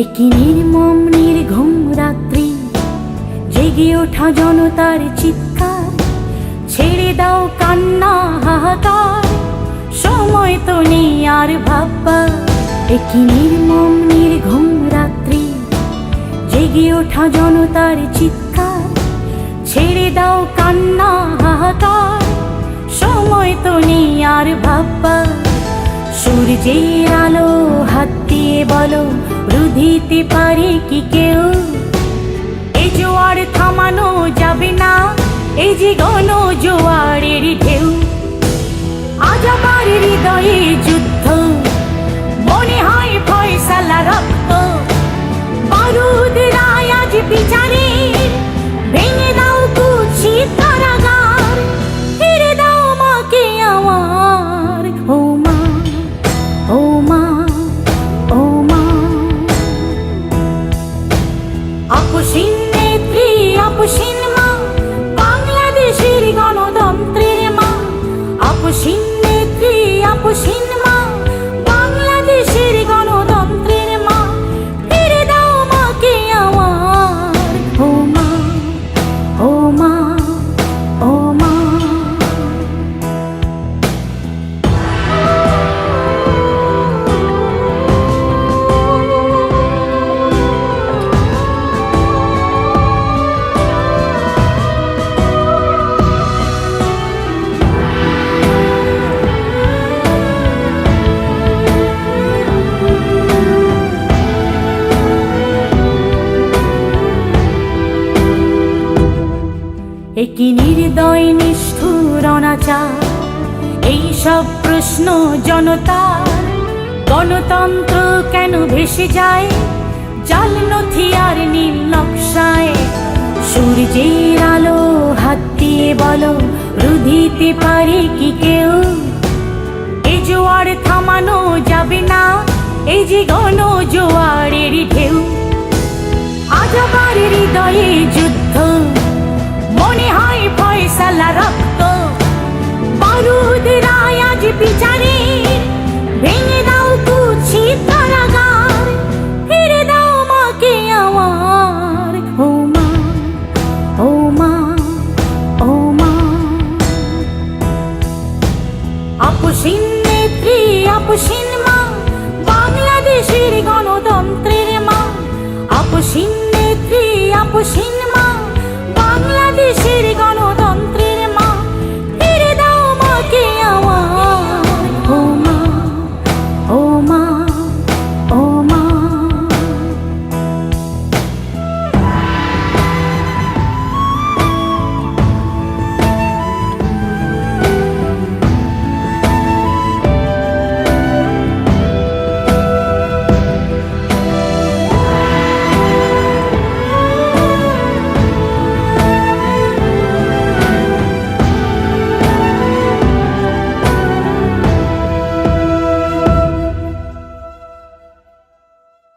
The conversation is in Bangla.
একই নির্মম, নির্ঘুম রাত্রি জেগে ওঠা জনতার চিৎকার। ছেড়ে দাও কান্না, হাহাকার। সময় তো নেই আর ভাববা একই নির্মম, নির্ঘুম রাত্রি জেগে ওঠা জনতার চিৎকার। ছেড়ে দাও কান্না, হাহাকার। সময় তো নেই আর ভাববা সূর্যের আলো হাত দিয়ে বলো, রুধিতে পারে কি কেউ? এই জোয়ার থামানো যাবে না, এই যে গণ জোয়ারের ঢেউ। আজ আমার হৃদয়ে একই নির্দয় নিষ্ঠুর অনাচার। এই সব প্রশ্ন জনতার গণতন্ত্র কেন ভেসে যায়? জাল নথি আর নীল নকশায়। সূর্যের আলো হাত দিয়ে বলো, রুধিতে পারে কি কেউ? এ জোয়ার থামানো যাবে না, এই যে গণ জোয়ারের ঢেউ। আজ আমার হৃদয়ে যুদ্ধ